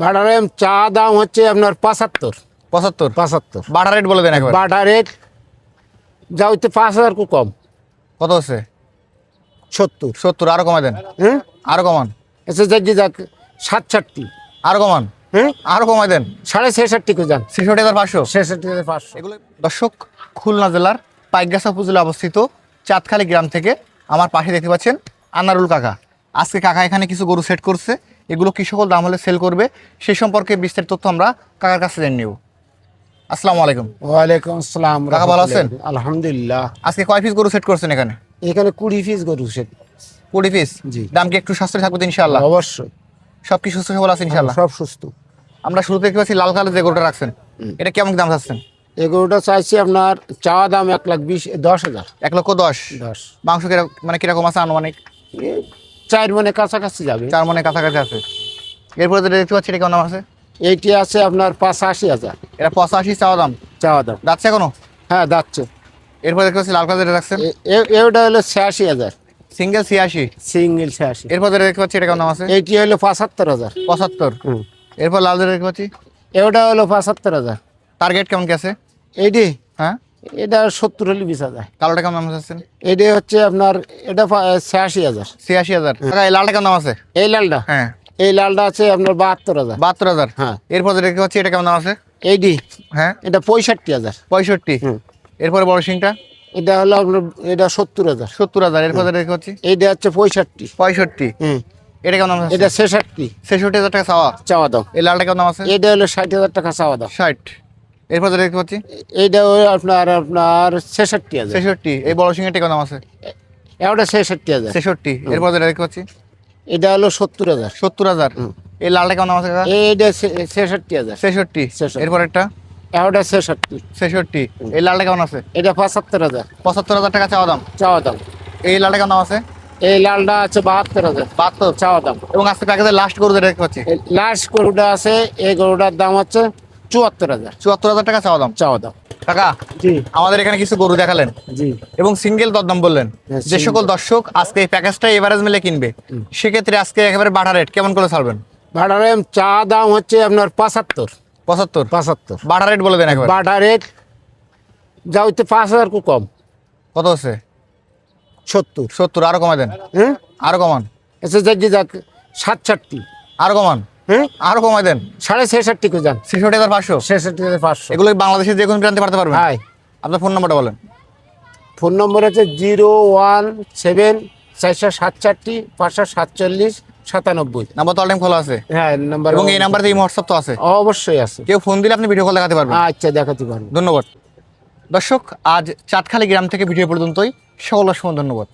ভাড়ার চা দাম হচ্ছে আপনার পঁচাত্তর। পঁচাত্তর? পঁচাত্তর। বাটা রেট বলে দেন একবার। বাটা রেট যা হচ্ছে পাঁচ হাজার কম। কত হচ্ছে? সত্তর। সত্তর আরও কমাই দেন। হ্যাঁ? আরও কমান। এসে যাক যাক সাতষট্টি। আরও কমান। হ্যাঁ? আরও কমাই দেন। সাড়ে ছেষট্টি যান। ছেষট্টি হাজার পাঁচশো? ছেষট্টি হাজার পাঁচশো। এগুলো দর্শক খুলনা জেলার পাইকগাছা উপজেলা অবস্থিত চাঁদখালি গ্রাম থেকে আমার পাশে দেখতে পাচ্ছেন আনারুল কাকা। আজকে কাকা এখানে কিছু গরু সেট করছে। এগুলো কি সকল দাম হলে সেল করবে? সে সম্পর্কে বিস্তারিত তথ্য আমরা কাকার কাছে জেনে নেব। আসসালামু আলাইকুম। ওয়ালাইকুম আসসালাম কাকা ভালো আছেন? আলহামদুলিল্লাহ। আজকে কয় পিস গরু সেট করছেন এখানে? এখানে কুড়ি পিস গরু সে কুড়ি পিস জি। দাম কি একটু সাশ্রয় থাকবে তো ইনশাল্লাহ অবশ্যই। সব কি সুস্থ সবল আছে ইনশাল্লাহ সব সুস্থ। আমরা শুরুতে দেখতে পাচ্ছি লাল কালার যে গরুটা রাখছেন। এটা কেমন দাম চাচ্ছেন? এই গরুটা চাইছি আপনার চাওয়া দাম এক লাখ বিশ দশ হাজার। এক লক্ষ দশ। দশ। মাংস কীরকম মানে কীরকম আছে আনুমানিক? চার মনে কাছাকাছি যাবে। চার মনে কাছাকাছি আছে। এরপরে যেটা দেখতে পাচ্ছি এটা কেমন আছে? এইটি আছে আপনার পাঁচাশি হাজার। এটা পঁচাশি চাওয়া দাম? চাওয়া দাম। যাচ্ছে এখনও? হ্যাঁ যাচ্ছে। এরপরে দেখতে পাচ্ছি লাল কালার যেটা রাখছেন? এটা হলো ছিয়াশি হাজার। সিঙ্গেল ছিয়াশি? সিঙ্গেল ছিয়াশি। এরপর যেটা দেখতে পাচ্ছি এটা কেমন আছে? এইটি হলো পঁচাত্তর হাজার। পঁচাত্তর। এরপর লাল যেটা দেখতে পাচ্ছি? এটা হলো পঁচাত্তর হাজার। টার্গেট কেমন কি আছে? এইটি। হ্যাঁ? এটা সত্তর হলে বিশ হাজার। কালোটা কেমন দাম চাচ্ছেন? এইটি হচ্ছে আপনার এটা ছিয়াশি হাজার। ছিয়াশি হাজার। টাকা এই লালটা কেমন দাম আছে? এই লালটা? হ্যাঁ। এই লালটা আছে আপনার বাহাত্তর হাজার। বাহাত্তর হাজার? হ্যাঁ। এরপর দেখতে পাচ্ছি এটা কেমন দাম আছে? এইটি। হ্যাঁ। এটা পঁয়ষট্টি হাজার। পঁয়ষট্টি। হুম। এরপরে বড় সিংটা? এটা হলো আপনার এটা সত্তর হাজার। সত্তর হাজার। এরপর দেখতে পাচ্ছি? এইটা হচ্ছে পঁয়ষট্টি। পঁয়ষট্টি। হুম। এটা কেমন দাম আছে? এটা ছেষট্টি। ছেষট্টি হাজার টাকা চাওয়া। চাওয়া দাম এই লালটা কেমন দাম আছে? এটা হলো ষাট হাজার টাকা চাওয়া দাম ষাট। এরপর যেটা দেখতে পাচ্ছি? এইটা হলো আপনার আপনার ছেষট্টি হাজার। ছেষট্টি। এই বড় সিংয়ের কেমন দাম আছে? এটা ছেষট্টি হাজার। ছেষট্টি। এরপর যেটা দেখতে পাচ্ছি? এটা হলো সত্তর হাজার। সত্তর হাজার। এই লালটা কেমন আছে এইটা ছেষট্টি হাজার। ছেষট্টি। এরপর একটা? এটা ছেষট্টি। ছেষট্টি। এই লালটা কেমন আছে? এটা পঁচাত্তর হাজার। পঁচাত্তর হাজার টাকা চাওয়া দাম? চাওয়া দাম। এই লালটা কেমন আছে? এই লালটা আছে বাহাত্তর হাজার। বাহাত্তর। চাওয়া দাম। এবং আজকে প্যাকেজের লাস্ট গরুটা দেখতে পাচ্ছি? লাস্ট গরুটা আছে এই গরুটার দাম হচ্ছে চুয়াত্তর হাজার। চুয়াত্তর হাজার টাকা চাওয়া দাম? চাওয়া দাম। কাকা জি। আমাদের এখানে কিছু গরু দেখালেন। জি। এবং সিঙ্গেল দরদাম বললেন। হ্যাঁ, যে সকল দর্শক আজকে এই প্যাকেজটা এভারেজ মিলে কিনবে। সেক্ষেত্রে আজকে একেবারে বাটা রেট কেমন করে ছাড়বেন? ভাড়ার চা দাম হচ্ছে আপনার পঁচাত্তর। পঁচাত্তর? পঁচাত্তর। বাটা রেট বলে দেন একবার। বাটা রেট যা হচ্ছে পাঁচ হাজার কু কম। কত হচ্ছে? সত্তর। সত্তর আরও কমাই দেন। হ্যাঁ? আরও কমান। এসে যাক যাক সাতষট্টি। আরও কমান। হ্যাঁ আরও কমাই দেন। সাড়ে ছেষট্টি কু যান ছেষট্টি হাজার পাঁচশো? ছেষট্টি হাজার পাঁচশো। এগুলো বাংলাদেশের যে কোনো প্রান্তে পারতে পারবেন? হাই। আপনার ফোন নাম্বারটা বলেন। ফোন নম্বর হচ্ছে জিরো ওয়ান সেভেন চারশো সাতষট্টি পাঁচশো সাতচল্লিশ সাতানব্বই। নাম্বার তো অল টাইম খোলা আছে। হ্যাঁ নাম্বার এবং এই নাম্বারে এই হোয়াটসঅ্যাপ তো আছে। অবশ্যই আছে। কেউ ফোন দিলে আপনি ভিডিও কল দেখাতে পারবেন। আচ্ছা দেখাতে পারব। ধন্যবাদ। দর্শক আজ চাঁদখালি গ্রাম থেকে ভিডিও পর্যন্তই। সকল অসংখ্য ধন্যবাদ।